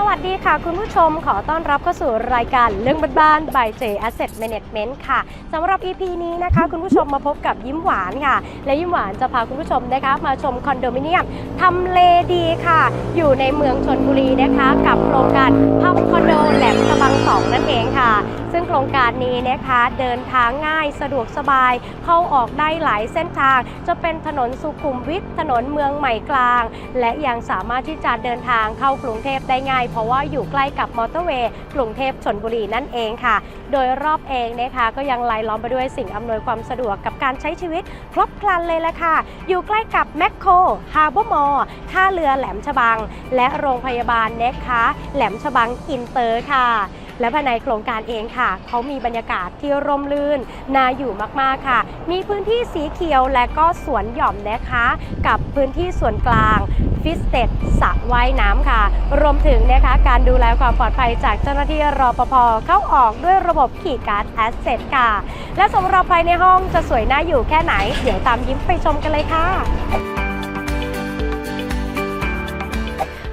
สวัสดีค่ะ คุณผู้ชมขอต้อนรับเข้าสู่รายการเรื่องบ้านๆ by J Asset Management ค่ะสำหรับ EP นี้นะคะ คุณผู้ชมมาพบกับยิ้มหวานค่ะ และยิ้มหวานจะพาคุณผู้ชมนะคะ มาชมคอนโดมิเนียมทำเลดีค่ะ อยู่ในเมืองชนบุรีนะคะ กับโครงการภาพคอนโดแหลมฉบังสองนั่นเองค่ะ ซึ่งโครงการนี้นะคะเดินทางง่ายสะดวกสบาย เข้าออกได้หลายเส้นทาง จะเป็นถนนสุขุมวิทถนนเมืองใหม่กลาง และยังสามารถที่จะเดินทางเข้ากรุงเทพได้ง่ายเพราะว่าอยู่ใกล้กับมอเตอร์เวย์กรุงเทพชนบุรีนั่นเองค่ะ โดยรอบเองนะคะก็ยังรายล้อมไปด้วยสิ่งอำนวยความสะดวกกับการใช้ชีวิตครบครันเลยละค่ะ อยู่ใกล้กับแมคโครฮาร์บอร์มอลท่าเรือแหลมฉบัง และโรงพยาบาลเนะคะแหลมฉบังอินเตอร์ค่ะและภายในโครงการเองค่ะ เขามีบรรยากาศที่ร่มรื่นน่าอยู่มากๆค่ะ มีพื้นที่สีเขียวและก็สวนหย่อมนะคะ กับพื้นที่ส่วนกลาง ฟิสเตดสระว่ายน้ำค่ะ รวมถึงนะคะการดูแลความปลอดภัยจากเจ้าหน้าที่รอปภเข้าออกด้วยระบบขี่การ์ดแอสเซทค่ะ และสำหรับภายในห้องจะสวยน่าอยู่แค่ไหน เดี๋ยวตามยิ้มไปชมกันเลยค่ะ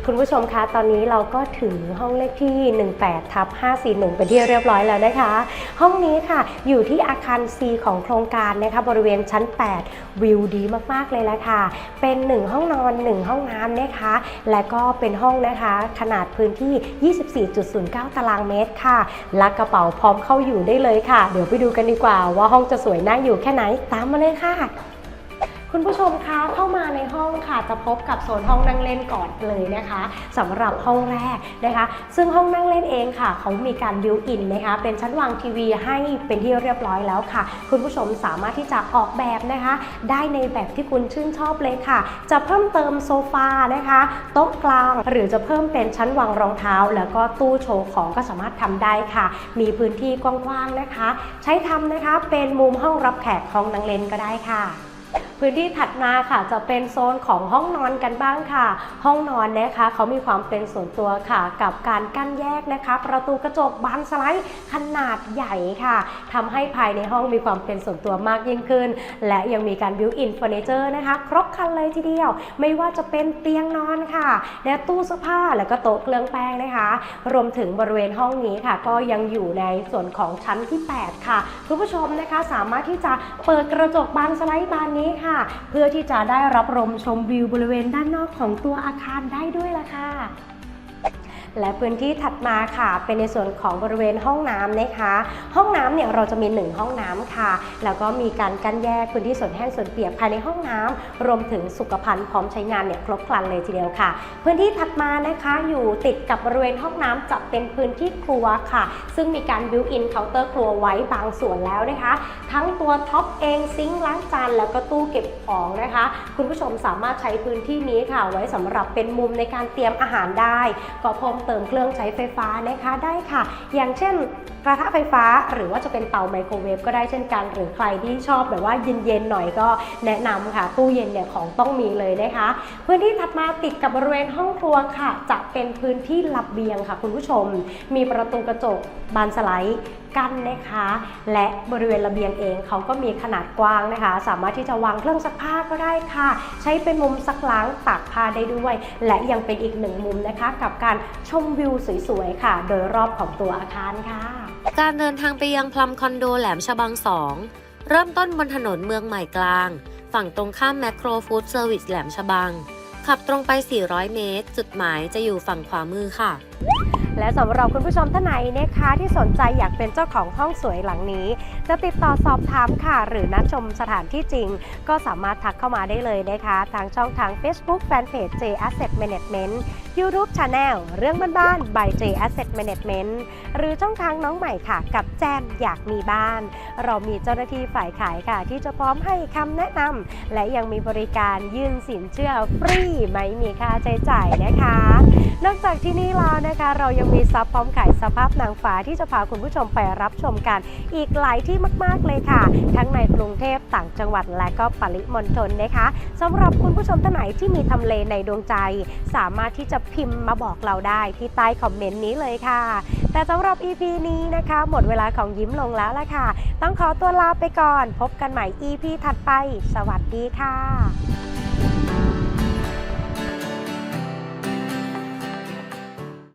คุณผู้ชมคะ ตอนนี้เราก็ถึงห้องเลขที่ 18ทับ541 เป็นที่เรียบร้อยแล้วนะคะ ห้องนี้ค่ะ อยู่ที่อาคาร C ของโครงการนะคะบริเวณชั้น 8 วิวดีมากๆเลยละค่ะ เป็น 1 ห้องนอน 1 ห้องน้ำนะคะ และก็เป็นห้องนะคะ ขนาดพื้นที่ 24.09 ตารางเมตรค่ะ และกระเป๋าพร้อมเข้าอยู่ได้เลยค่ะ เดี๋ยวไปดูกันดีกว่าว่าห้องจะสวยน่าอยู่แค่ไหนตามมาเลยค่ะ คุณผู้ชมคะเข้ามาในห้องค่ะจะพบกับโซนห้องนั่งเล่นก่อนเลยนะคะสำหรับห้องแรกนะคะ ซึ่งห้องนั่งเล่นเองค่ะ เขามีการบิวอินนะคะ เป็นชั้นวางทีวีให้เป็นที่เรียบร้อยแล้วค่ะ คุณผู้ชมสามารถที่จะออกแบบนะคะ ได้ในแบบที่คุณชื่นชอบเลยค่ะ จะเพิ่มเติมโซฟานะคะโต๊ะกลาง หรือจะเพิ่มเป็นชั้นวางรองเท้า แล้วก็ตู้โชว์ของก็สามารถทำได้ค่ะ มีพื้นที่กว้างๆนะคะ ใช้ทำนะคะเป็นมุมห้องรับแขกห้องนั่งเล่นก็ได้ค่ะ พื้นที่ถัดมาค่ะจะเป็นโซนของห้องนอนกันบ้างค่ะ ห้องนอนนะคะเขามีความเป็นส่วนตัวค่ะ กับการกั้นแยกนะคะ ประตูกระจกบานสไลด์ขนาดใหญ่ค่ะทำให้ภายในห้องมีความเป็นส่วนตัวมากยิ่งขึ้น และยังมีการบิวอินเฟอร์นิเจอร์นะคะ ครบครันเลยทีเดียว ไม่ว่าจะเป็นเตียงนอนค่ะ และตู้เสื้อผ้าแล้วก็โต๊ะเครื่องแป้งนะคะ รวมถึงบริเวณห้องนี้ค่ะ ก็ยังอยู่ในส่วนของชั้นที่ 8 ค่ะคุณผู้ชมนะคะสามารถที่จะเปิดกระจกบานสไลด์บานนี้ค่ะเพื่อที่จะได้รับลมชมวิวบริเวณด้านนอกของตัวอาคารได้ด้วยล่ะค่ะ และพื้นที่ถัดมาค่ะ เป็นในส่วนของบริเวณห้องน้ำนะคะ ห้องน้ำเนี่ยเราจะมี 1 ห้องน้ำค่ะ แล้วก็มีการกั้นแยกพื้นที่ส่วนแห้งส่วนเปียกภายในห้องน้ำรวมถึงสุขภัณฑ์พร้อมใช้งานเนี่ยครบครันเลยทีเดียวค่ะ พื้นที่ถัดมานะคะอยู่ติดกับบริเวณห้องน้ำจะเป็นพื้นที่ครัวค่ะ ซึ่งมีการบิวอินเคาน์เตอร์ครัวไว้บางส่วนแล้วนะคะ ทั้งตัวท็อปเองซิงค์ล้างจานแล้วก็ตู้เก็บของนะคะ คุณผู้ชมสามารถใช้พื้นที่นี้ค่ะ ไว้สำหรับเป็นมุมในการเตรียมอาหารได้ก็เพิ่มเติมเครื่องใช้ไฟฟ้านะคะได้ค่ะ อย่างเช่นกระทะไฟฟ้าหรือว่าจะเป็นเตาไมโครเวฟก็ได้เช่นกัน หรือใครที่ชอบแบบว่าเย็นๆหน่อยก็แนะนำค่ะ ตู้เย็นเนี่ยของต้องมีเลยนะคะพื้นที่ถัดมาติดกับบริเวณห้องครัวค่ะ จะเป็นพื้นที่ระเบียงค่ะ คุณผู้ชม มีประตูกระจกบานสไลด์ กั้นนะคะ และบริเวณระเบียงเองเขาก็มีขนาดกว้างนะคะ สามารถที่จะวางเครื่องซักผ้าก็ได้ค่ะ ใช้เป็นมุมซักล้างตากผ้าได้ด้วย และยังเป็นอีกหนึ่งมุมนะคะ กับการชมวิวสวยๆค่ะ โดยรอบของตัวอาคารค่ะ การเดินทางไปยังพลัมคอนโดแหลมฉบัง2เริ่มต้นบนถนนเมืองใหม่กลาง ฝั่งตรงข้ามแมคโครฟู้ดเซอร์วิสแหลมฉบัง ขับตรงไป 400 เมตร จุดหมายจะอยู่ฝั่งขวามือค่ะและสำหรับคุณผู้ชมท่านไหนนะคะที่สนใจอยากเป็นเจ้าของห้องสวยหลังนี้ จะติดต่อสอบถามค่ะ หรือนัดชมสถานที่จริง ก็สามารถทักเข้ามาได้เลยนะคะ ทางช่องทาง Facebook Fanpage J Asset Management YouTube Channel เรื่องบ้านๆ by J Asset Management หรือช่องทางน้องใหม่ค่ะ กับแจมอยากมีบ้าน เรามีเจ้าหน้าที่ฝ่ายขายค่ะ ที่จะพร้อมให้คำแนะนำและยังมีบริการยื่นสินเชื่อฟรีไม่มีค่าใช้จ่ายนะคะ นอกจากที่นี่แล้วนะคะ เรายังมีซับพร้อมขายสภาพนางฟ้าที่จะพาคุณผู้ชมไปรับชมกัน อีกหลายที่มากๆเลยค่ะ ทั้งในกรุงเทพต่างจังหวัดและก็ปริมณฑลนะคะสำหรับคุณผู้ชมท่านไหนที่มีทำเลในดวงใจ สามารถที่จะพิมพ์มาบอกเราได้ที่ใต้คอมเมนต์นี้เลยค่ะ แต่สำหรับ EP นี้นะคะ หมดเวลาของยิ้มลงแล้วละค่ะ ต้องขอตัวลาไปก่อน พบกันใหม่ EP ถัดไป สวัสดีค่ะ